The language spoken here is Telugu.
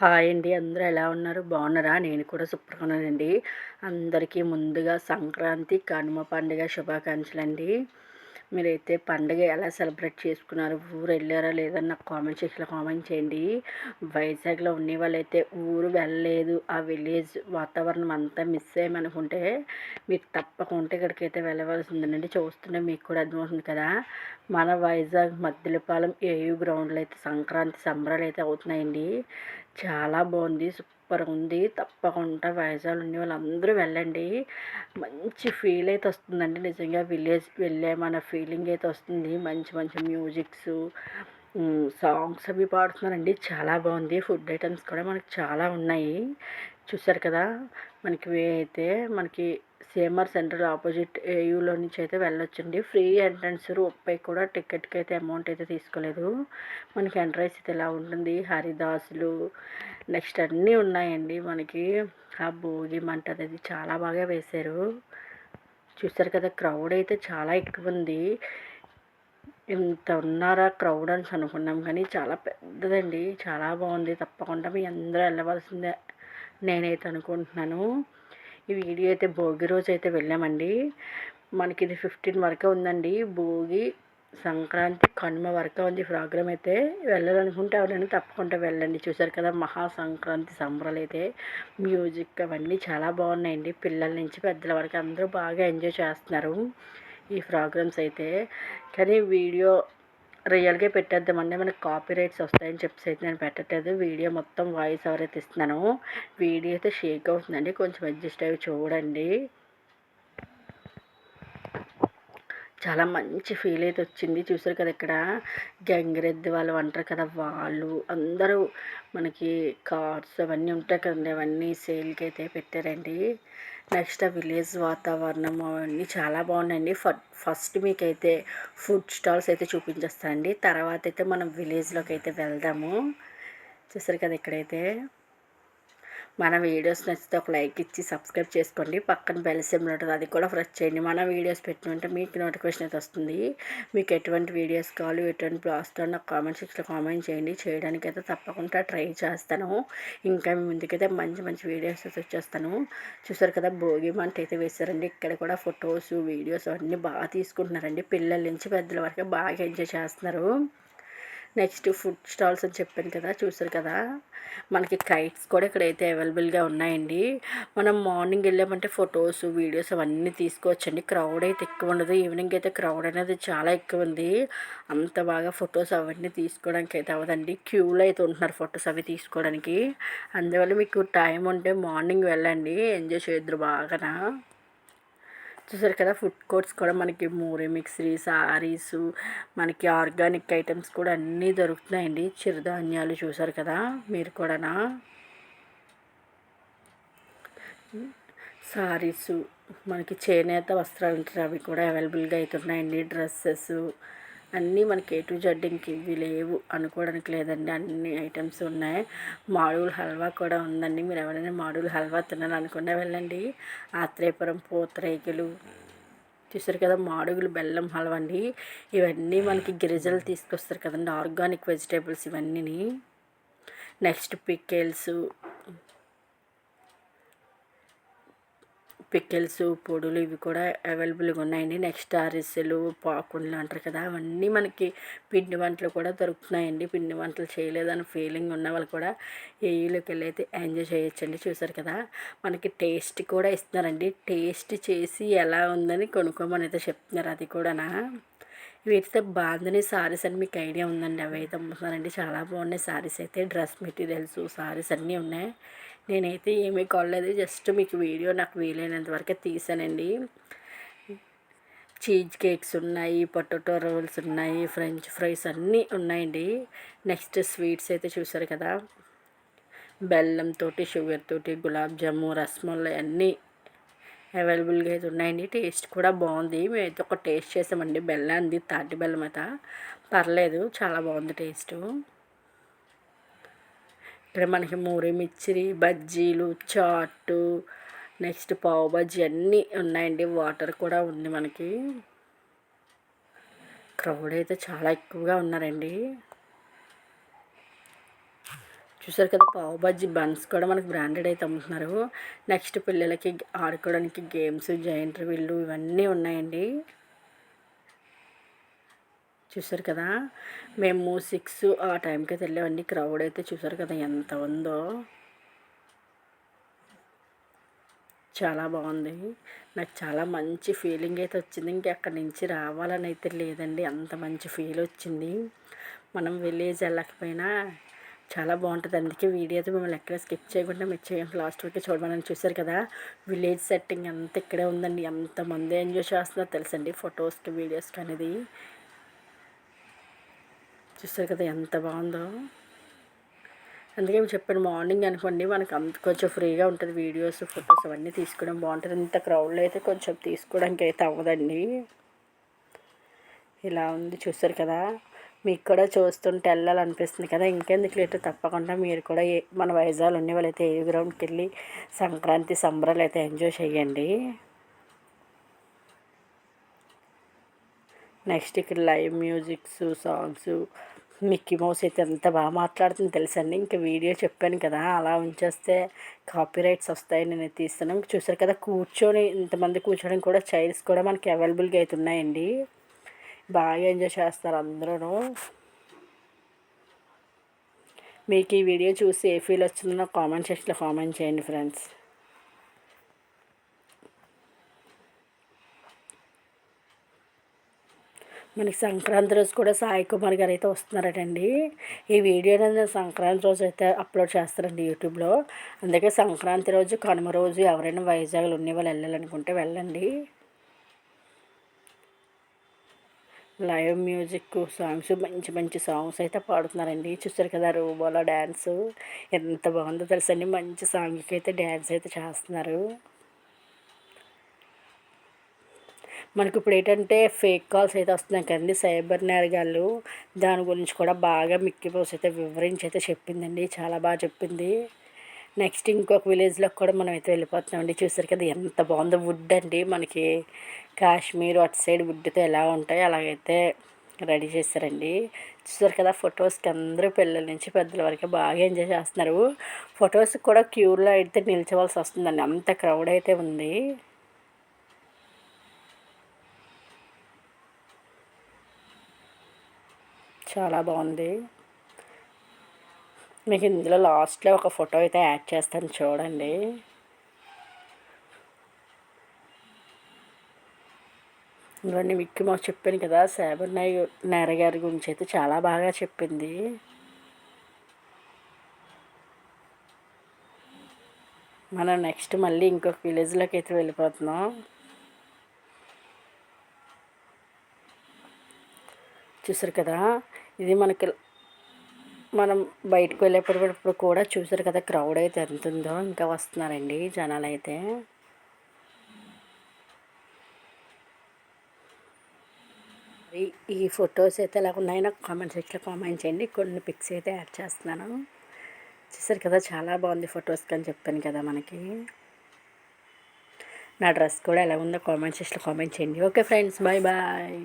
హాయ్ అండి. అందరూ ఎలా ఉన్నారు? బాగున్నారా? నేను కూడా సూపర్గా ఉన్నానండి. అందరికీ ముందుగా సంక్రాంతి కనుమ పండుగ శుభాకాంక్షలు అండి మీరైతే పండుగ ఎలా సెలబ్రేట్ చేసుకున్నారు? ఊరు వెళ్ళారా లేదని నాకు కామెంట్ సెక్షన్లో కామెంట్ చేయండి. వైజాగ్లో ఉండే వాళ్ళైతే ఊరు వెళ్ళలేదు. ఆ విలేజ్ వాతావరణం అంతా మిస్ అయ్యామనుకుంటే మీరు తప్పకుండా ఇక్కడికైతే వెళ్ళవలసిందండి చూస్తుంటే మీకు కూడా అర్థమవుతుంది కదా. మన వైజాగ్ మద్దిలపాలెం ఏయూ గ్రౌండ్లో అయితే సంక్రాంతి సంబరాలు అయితే అవుతున్నాయండి. చాలా బాగుంది. సూపర్ ఉంది తప్పకుండా వైజాగ్ ఉండే వాళ్ళందరూ వెళ్ళండి. మంచి ఫీల్ అయితే వస్తుందండి నిజంగా విలేజ్ వెళ్ళామన్న ఫీలింగ్ అయితే వస్తుంది మంచి మంచి మ్యూజిక్స్ సాంగ్స్ అవి పాడుతున్నారండి. చాలా బాగుంది. ఫుడ్ ఐటమ్స్ కూడా మనకు చాలా ఉన్నాయి. చూసారు కదా! మనకి వే అయితే మనకి సిఎంఆర్ సెంటర్ ఆపోజిట్ ఏయూలో నుంచి అయితే వెళ్ళొచ్చండి. ఫ్రీ ఎంట్రన్స్ రూపాయి కూడా టికెట్కి అయితే అమౌంట్ అయితే తీసుకోలేదు. మనకి ఎంట్రన్స్ అయితే ఇలా ఉంటుంది? హరిదాసులు నెక్స్ట్ అన్నీ ఉన్నాయండి మనకి. ఆ భోగి మంట అది చాలా బాగా వేశారు. చూసారు కదా! క్రౌడ్ అయితే చాలా ఎక్కువ ఉంది. ఇంత ఉన్నారా క్రౌడ్ అని అనుకున్నాం కానీ చాలా పెద్దదండి. చాలా బాగుంది. తప్పకుండా మీ అందరూ వెళ్ళవలసిందే. నేనైతే అనుకుంటున్నాను. ఈ వీడియో అయితే భోగి రోజు అయితే వెళ్ళామండి. మనకి ఇది ఫిఫ్టీన్ వరకు ఉందండి. భోగి సంక్రాంతి కనుమ వరకు ఉంది ప్రోగ్రామ్ అయితే. వెళ్ళాలనుకుంటే ఎవరైనా తప్పకుండా వెళ్ళండి. చూసారు కదా మహా సంక్రాంతి సంబరాలు అయితే. మ్యూజిక్ అవన్నీ చాలా బాగున్నాయండి. పిల్లల నుంచి పెద్దల వరకు అందరూ బాగా ఎంజాయ్ చేస్తున్నారు ఈ ప్రోగ్రామ్స్ అయితే. కానీ వీడియో రియల్గా పెట్టేద్దామండి. మనకి కాపీ రైట్స్ వస్తాయని చెప్పేసి అయితే నేను పెట్టట్లేదు. వీడియో మొత్తం వాయిస్ ఎవరైతే ఇస్తున్నాను వీడియో అయితే షేక్ అవుతుందండి. కొంచెం అడ్జస్ట్ అయ్యి చూడండి. చాలా మంచి ఫీల్ అయితే వచ్చింది. చూసారు కదా ఇక్కడ? గంగిరెద్దు వాళ్ళు అంటారు కదా వాళ్ళు అందరూ మనకి కార్స్ అవన్నీ ఉంటాయి కదండి అవన్నీ సేల్కి అయితే పెట్టారండి. నెక్స్ట్ ఆ విలేజ్ వాతావరణం అవన్నీ చాలా బాగున్నాయండి. ఫస్ట్ మీకైతే ఫుడ్ స్టాల్స్ అయితే చూపించేస్తానండి. తర్వాత అయితే మనం విలేజ్లోకి అయితే వెళ్దాము. చూసారు కదా ఇక్కడైతే? మన వీడియోస్ నచ్చితే ఒక లైక్ ఇచ్చి సబ్స్క్రైబ్ చేసుకోండి. పక్కన బెల్ సింబల్ ఉంటుంది అది కూడా ప్రెస్ చేయండి. మన వీడియోస్ పెట్టినంటే మీకు నోటిఫికేషన్ అయితే వస్తుంది. మీకు ఎటువంటి వీడియోస్ కావాలి ఎటువంటి బ్లాగ్స్ నాకు కామెంట్ సెక్షన్లో కామెంట్ చేయండి. చేయడానికి అయితే తప్పకుండా ట్రై చేస్తాను. ఇంకా ముందుకైతే మంచి మంచి వీడియోస్ అయితే వచ్చేస్తాను. చూసారు కదా భోగి మంట అయితే వేశారండి. ఇక్కడ కూడా ఫొటోస్ వీడియోస్ అన్నీ బాగా తీసుకుంటున్నారండి. పిల్లల నుంచి పెద్దల వరకు బాగా ఎంజాయ్ చేస్తున్నారు. నెక్స్ట్ ఫుడ్ స్టాల్స్ అని చెప్పాను కదా చూసారు కదా? మనకి కైట్స్ కూడా ఇక్కడైతే అవైలబుల్గా ఉన్నాయండి. మనం మార్నింగ్ వెళ్ళామంటే ఫొటోస్ వీడియోస్ అవన్నీ తీసుకోవచ్చండి. క్రౌడ్ అయితే ఎక్కువ ఉండదు. ఈవినింగ్ అయితే క్రౌడ్ అనేది చాలా ఎక్కువ ఉంది. అంత బాగా ఫొటోస్ అవన్నీ తీసుకోవడానికి అయితే అవ్వదండి. క్యూలో అయితే ఉంటున్నారు ఫొటోస్ అవి తీసుకోవడానికి. అందువల్ల మీకు టైం ఉంటే మార్నింగ్ వెళ్ళండి. ఎంజాయ్ చేద్దరు బాగా చూసారు కదా ఫుడ్ కోర్ట్స్ కూడా మనకి మూరి మిక్సరీ సారీస్ మనకి ఆర్గానిక్ ఐటమ్స్ కూడా అన్నీ దొరుకుతున్నాయండి. చిరుధాన్యాలు చూసారు కదా మీరు కూడానా? సారీసు మనకి చేనేత వస్త్రాలు అవి కూడా అవైలబుల్గా అవుతున్నాయండి డ్రెస్సెస్ అన్నీ మనకి ఏ టు జెడ్ ఇంక ఇవి లేవు. అనుకోవడానికి లేదండి. అన్ని ఐటమ్స్ ఉన్నాయి. మాడుగుల హల్వా కూడా ఉందండి. మీరు ఎవరైనా మాడుగుల హల్వా తినాలనుకున్నా వెళ్ళండి. ఆత్రేయపురం పూతరేకులు చూసారు కదా మాడుగులు బెల్లం హల్వా అండి. ఇవన్నీ మనకి గిరిజలు తీసుకొస్తారు కదండి. ఆర్గానిక్ వెజిటేబుల్స్ ఇవన్నీ నెక్స్ట్ పికెల్స్ పిక్కిల్స్ పొడులు ఇవి కూడా అవైలబుల్గా ఉన్నాయండి. నెక్స్ట్ అరిసెలు పాకుండలు అంటారు కదా అవన్నీ మనకి పిండి వంటలు కూడా దొరుకుతున్నాయండి. పిండి వంటలు చేయలేదని ఫీలింగ్ ఉన్న వాళ్ళు కూడా ఏఈలోకి వెళ్ళి అయితే ఎంజాయ్ చేయొచ్చండి. చూసారు కదా మనకి టేస్ట్ కూడా ఇస్తున్నారండి. టేస్ట్ చేసి ఎలా ఉందని కొనుక్కోమని అయితే చెప్తున్నారు అది కూడానా. వీటితో బాందని సారీస్ అని మీకు ఐడియా ఉందండి. అవి అయితే అమ్ముతున్నారండి. చాలా బాగున్నాయి సారీస్ అయితే. డ్రెస్ మెటీరియల్స్ సారీస్ అన్నీ ఉన్నాయి. నేనైతే ఏమీ కొనలేదు. జస్ట్ మీకు వీడియో నాకు వీలైనంత వరకే తీసానండి. చీజ్ కేక్స్ ఉన్నాయి పొటాటో రోల్స్ ఉన్నాయి ఫ్రెంచ్ ఫ్రైస్ అన్నీ ఉన్నాయండి. నెక్స్ట్ స్వీట్స్ అయితే చూసారు కదా. బెల్లంతో షుగర్ తోటి గులాబ్ జాము రసమలై అన్నీ అవైలబుల్గా అయితే ఉన్నాయండి. టేస్ట్ కూడా బాగుంది. మేమైతే ఒక టేస్ట్ చేసామండి. బెల్లాంది తాటి బెల్లం అయితే పర్లేదు చాలా బాగుంది టేస్టు. ఇక్కడ మనకి మూరి మిచ్చిరి బజ్జీలు చాటు నెక్స్ట్ పావు బజ్జీ అన్నీ ఉన్నాయండి. వాటర్ కూడా ఉంది మనకి. క్రౌడ్ అయితే చాలా ఎక్కువగా ఉన్నారండి. చూసారు కదా పావు బజ్జీ బన్స్ కూడా మనకి బ్రాండెడ్ అయితే అమ్ముతున్నారు. నెక్స్ట్ పిల్లలకి ఆడుకోవడానికి గేమ్స్ జైంట్ వీళ్ళు ఇవన్నీ ఉన్నాయండి. చూసారు కదా? మేము సిక్స్ ఆ టైంకి వెళ్ళామండి. క్రౌడ్ అయితే చూసారు కదా ఎంత ఉందో. చాలా బాగుంది. నాకు చాలా మంచి ఫీలింగ్ అయితే వచ్చింది. ఇంకెక్కడి నుంచి రావాలని అయితే లేదండి. అంత మంచి ఫీల్ వచ్చింది. మనం విలేజ్ వెళ్ళకపోయినా చాలా బాగుంటుంది. అందుకే వీడియో అయితే మిమ్మల్ని ఎక్కడ స్కిప్ చేయకుండా మీరు చేయండి లాస్ట్ వరకు చూడమని చూశారు కదా? విలేజ్ సెట్టింగ్ అంతా ఇక్కడే ఉందండి. ఎంతమంది ఎంజాయ్ చేస్తున్నారో తెలుసండి. ఫొటోస్కి వీడియోస్కి అనేది. చూసారు కదా ఎంత బాగుందో. అందుకే చెప్పాను మార్నింగ్ అనుకోండి మనకు అంత కొంచెం ఫ్రీగా ఉంటుంది వీడియోస్ ఫొటోస్ అవన్నీ తీసుకోవడం బాగుంటుంది. ఇంత క్రౌడ్లో అయితే కొంచెం తీసుకోవడానికి అయితే అవ్వదండి. ఇలా ఉంది చూస్తారు కదా. మీకు కూడా చూస్తుంటే వెళ్ళాలనిపిస్తుంది కదా. ఇంకెందుకు లేటు? తప్పకుండా మీరు కూడా ఏ మన వైజాగ్ ఉండే వాళ్ళైతే ఏ గ్రౌండ్కి వెళ్ళి సంక్రాంతి సంబరాలు అయితే ఎంజాయ్ చేయండి. నెక్స్ట్ ఇక్కడ live musics songs Mickey Mouse అయితే ఎంత బాగా మాట్లాడుతుంది తెలుసండి. ఇంకా వీడియో చెప్పాను కదా అలా ఉంచేస్తే కాపీ రైట్స్ వస్తాయి నేను తీస్తాను. చూసారు కదా కూర్చొని ఇంతమంది కూర్చోడానికి కూడా చైర్స్ కూడా మనకి అవైలబుల్గా అయితే ఉన్నాయండి. బాగా ఎంజాయ్ చేస్తారు అందరూ మీకు ఈ వీడియో చూసి ఏ ఫీల్ వచ్చిందో కామెంట్ సెక్షన్లో కామెంట్ చేయండి ఫ్రెండ్స్. మనకి సంక్రాంతి రోజు కూడా సాయి కుమార్ గారు అయితే వస్తున్నారటండి. ఈ వీడియోని నేను సంక్రాంతి రోజు అయితే అప్లోడ్ చేస్తారండి యూట్యూబ్లో. అందుకే సంక్రాంతి రోజు కనుమ రోజు ఎవరైనా వైజాగ్లో ఉండే వాళ్ళు వెళ్ళాలనుకుంటే వెళ్ళండి. లైవ్ మ్యూజిక్ సాంగ్స్ మంచి మంచి సాంగ్స్ అయితే పాడుతున్నారండి. చూస్తారు కదా రూబోలో డ్యాన్స్ ఎంత బాగుందో తెలుసండి. మంచి సాంగ్కి అయితే డ్యాన్స్ అయితే చేస్తున్నారు. మనకి ఇప్పుడు ఏంటంటే ఫేక్ కాల్స్ అయితే వస్తున్నాయి కదండి. సైబర్ నేరగాళ్ళు దాని గురించి కూడా బాగా మిక్కి పోస్ అయితే వివరించి అయితే చెప్పిందండి. చాలా బాగా చెప్పింది. నెక్స్ట్ ఇంకొక విలేజ్లోకి కూడా మనం అయితే వెళ్ళిపోతున్నామండి చూసారు కదా ఎంత బాగుందో వుడ్ అండి. మనకి కాశ్మీర్ అటు సైడ్ వుడ్తో ఎలా ఉంటాయో అలాగైతే రెడీ చేస్తారండి చూసారు కదా ఫొటోస్కి అందరూ పిల్లల నుంచి పెద్దల వరకు బాగా ఎంజాయ్ చేస్తున్నారు. ఫొటోస్ కూడా క్యూర్లో అయితే నిల్చోవాల్సి వస్తుందండి. అంత క్రౌడ్ అయితే ఉంది. చాలా బాగుంది. మీకు ఇందులో లాస్ట్లో ఒక ఫోటో అయితే యాడ్ చేస్తాను చూడండి. ఇవన్నీ విక్కి మాకు చెప్పాను కదా సాబర్ నాయ్ నేర గారి గురించి అయితే చాలా బాగా చెప్పింది. మనం నెక్స్ట్ మళ్ళీ ఇంకొక విలేజ్లోకి అయితే వెళ్ళిపోతున్నాం. చూసారు కదా ఇది మనకి మనం బయటకు వెళ్ళేటప్పుడు కూడా చూసారు కదా క్రౌడ్ అయితే ఎంత ఉందో ఇంకా వస్తున్నారండి జనాలు అయితే ఈ ఫొటోస్ అయితే ఎలా ఉన్నాయో నాకు కామెంట్ సెక్షన్లో కామెంట్ చేయండి. కొన్ని పిక్స్ అయితే యాడ్ చేస్తున్నాను. చూసారు కదా చాలా బాగుంది ఫొటోస్కి అని చెప్పాను కదా మనకి. నా డ్రెస్ కూడా ఎలా ఉందో కామెంట్ సెక్షన్లో కామెంట్ చేయండి. Okay friends bye bye.